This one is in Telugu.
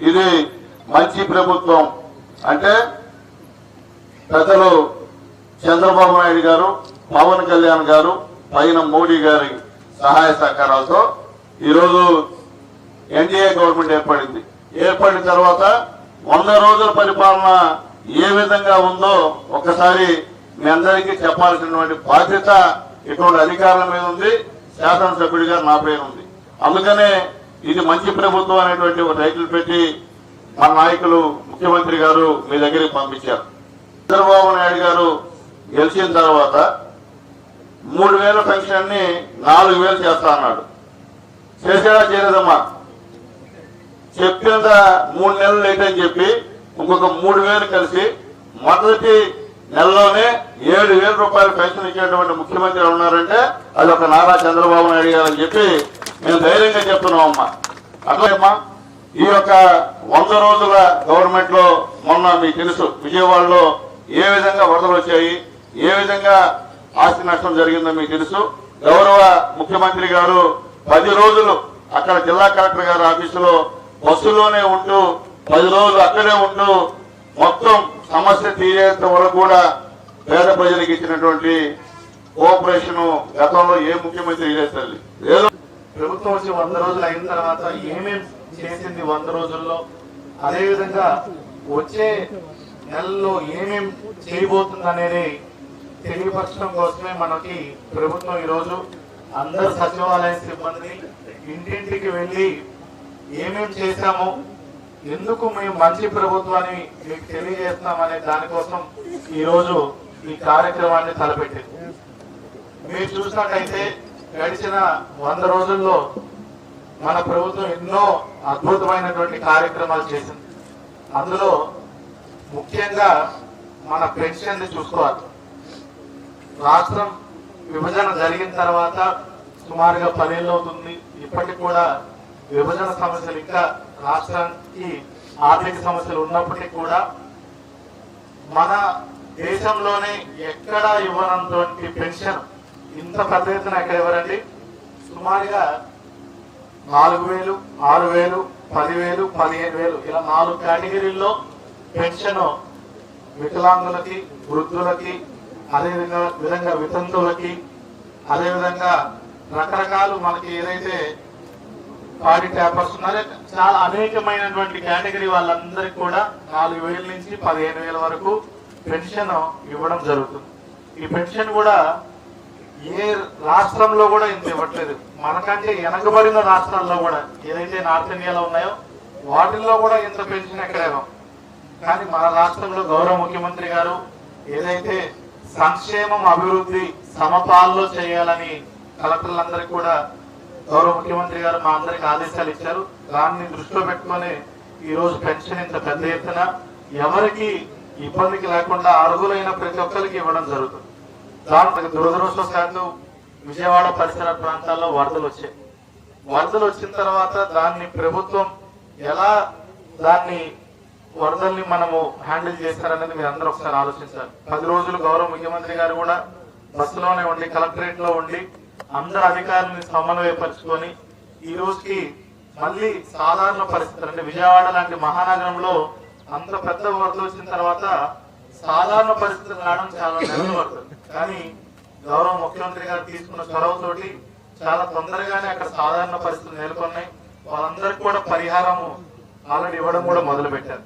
ఇది మంచి ప్రభుత్వం. అంటే పెద్దలు చంద్రబాబు నాయుడు గారు పవన్ కళ్యాణ్ గారు పైన మోడీ గారి సహాయ సహకారాలతో ఈరోజు ఎన్డీఏ గవర్నమెంట్ ఏర్పడింది. ఏర్పడిన తర్వాత వంద రోజుల పరిపాలన ఏ విధంగా ఉందో ఒకసారి మీ అందరికీ చెప్పాల్సినటువంటి బాధ్యత ఇటువంటి అధికారుల మీద ఉంది. శాసనసభ్యుడిగా నా పేరు ఉంది. అందుకనే ఇది మంచి ప్రభుత్వం అనేటువంటి ఒక టైటిల్ పెట్టి మన నాయకులు ముఖ్యమంత్రి గారు మీ దగ్గరికి పంపించారు. చంద్రబాబు నాయుడు గారు గెలిచిన తర్వాత మూడు వేల పెన్షన్ని నాలుగు వేలు చేస్తా అన్నాడు. చేసాడా చేయలేదమ్మా. చెప్పేంత మూడు నెలలు లేట్ అని చెప్పి ఇంకొక మూడు వేలు కలిసి మొదటి నెలలోనే ఏడు వేల రూపాయలు పెన్షన్ ఇచ్చేటువంటి ముఖ్యమంత్రి ఉన్నారంటే అది ఒక నారా చంద్రబాబు నాయుడు గారు అని చెప్పి మేము ధైర్యంగా చెప్తున్నాం అమ్మా. అట్లేమ్మా ఈ యొక్క వంద రోజుల గవర్నమెంట్లో మొన్న మీకు తెలుసు విజయవాడలో ఏ విధంగా వరదలు వచ్చాయి ఏ విధంగా ఆస్తి నష్టం జరిగిందో మీకు తెలుసు. గౌరవ ముఖ్యమంత్రి గారు పది రోజులు అక్కడ జిల్లా కలెక్టర్ గారి ఆఫీసులో బస్సులోనే ఉంటూ పది రోజులు అక్కడే ఉంటూ మొత్తం సమస్య తీరేంత వరకు కూడా పేద ప్రజలకు ఇచ్చినటువంటి కోఆపరేషన్ గతంలో ఏ ముఖ్యమంత్రి ఇదే లేదు ప్రభుత్వం వచ్చి వంద రోజులు అయిన తర్వాత ఏమేం చేసింది వంద రోజుల్లో? అదేవిధంగా వచ్చే నెలలో ఏమేం చేయబోతుంది అనేది తెలియపరచడం కోసమే మనకి ప్రభుత్వం ఈరోజు అందరు సచివాలయ సిబ్బందిని ఇంటింటికి వెళ్ళి ఏమేం చేశామో ఎందుకు మేము మంచి ప్రభుత్వాన్ని మీకు తెలియజేస్తున్నామనే దానికోసం ఈరోజు ఈ కార్యక్రమాన్ని తలపెట్టింది. మీరు చూసినట్టయితే గడిచిన వంద రోజుల్లో మన ప్రభుత్వం ఎన్నో అద్భుతమైనటువంటి కార్యక్రమాలు చేసింది. అందులో ముఖ్యంగా మన పెన్షన్ చూసుకోవాలి. రాష్ట్రం విభజన జరిగిన తర్వాత సుమారుగా పదేళ్ళు అవుతుంది. ఇప్పటికి కూడా విభజన సమస్యలు ఇంకా రాష్ట్రానికి ఆర్థిక సమస్యలు ఉన్నప్పటికీ కూడా మన దేశంలోనే ఎక్కడా ఇవ్వనంటువంటి పెన్షన్ ఇంత పెద్ద ఎత్తున ఎక్కడ ఇవ్వరండి సుమారుగా నాలుగు వేలు ఆరు వేలు పదివేలు పదిహేను వేలు ఇలా నాలుగు కేటగిరీల్లో పెన్షన్ వికలాంగులకి వృద్ధులకి అదేవిధంగా విధంగా వితంతువులకి అదేవిధంగా రకరకాలు మనకి ఏదైతే పాడి ట్యాపర్స్ ఉన్నారో చాలా అనేకమైనటువంటి కేటగిరీ వాళ్ళందరికీ కూడా నాలుగు వేల నుంచి పదిహేను వేల వరకు పెన్షన్ ఇవ్వడం జరుగుతుంది. ఈ పెన్షన్ కూడా ఏ రాష్ట్రంలో కూడా ఇంత ఇవ్వట్లేదు. మనకంటే వెనకబడిన రాష్ట్రాల్లో కూడా ఏదైతే నార్త్ ఇండియాలో ఉన్నాయో వాటిల్లో కూడా ఇంత పెన్షన్ ఎక్కడేమో. కానీ మన రాష్ట్రంలో గౌరవ ముఖ్యమంత్రి గారు ఏదైతే సంక్షేమం అభివృద్ధి సమపాల్లో చేయాలని కలెక్టర్లందరికీ కూడా గౌరవ ముఖ్యమంత్రి గారు మా అందరికి ఆదేశాలు ఇచ్చారు. దాన్ని దృష్టిలో పెట్టుకొని ఈరోజు పెన్షన్ ఇంత పెద్ద ఎత్తున ఎవరికి ఇబ్బందికి లేకుండా అర్హులైన ప్రతి ఒక్కరికి ఇవ్వడం జరుగుతుంది. దాంట్లో దురదృష్టవశాత్తు విజయవాడ పరిసర ప్రాంతాల్లో వరదలు వచ్చాయి. వరదలు వచ్చిన తర్వాత దాన్ని ప్రభుత్వం ఎలా దాన్ని వరదల్ని మనము హ్యాండిల్ చేస్తారనేది మీరు అందరూ ఒకసారి ఆలోచించాలి. పది రోజులు గౌరవ ముఖ్యమంత్రి గారు కూడా బస్సులోనే ఉండి కలెక్టరేట్లో ఉండి అందరు అధికారులని సమన్వయపరుచుకొని ఈ రోజుకి మళ్ళీ సాధారణ పరిస్థితులు అంటే విజయవాడ లాంటి మహానగరంలో అంత పెద్ద వరదలు వచ్చిన తర్వాత సాధారణ పరిస్థితులు రావడం చాలా నెలలు పడుతుంది కానీ గౌరవ ముఖ్యమంత్రి గారు తీసుకున్న చొరవతోటి చాలా తొందరగానే అక్కడ సాధారణ పరిస్థితులు నెలకొన్నాయి. వాళ్ళందరికీ కూడా పరిహారము ఆల్రెడీ ఇవ్వడం కూడా మొదలు పెట్టారు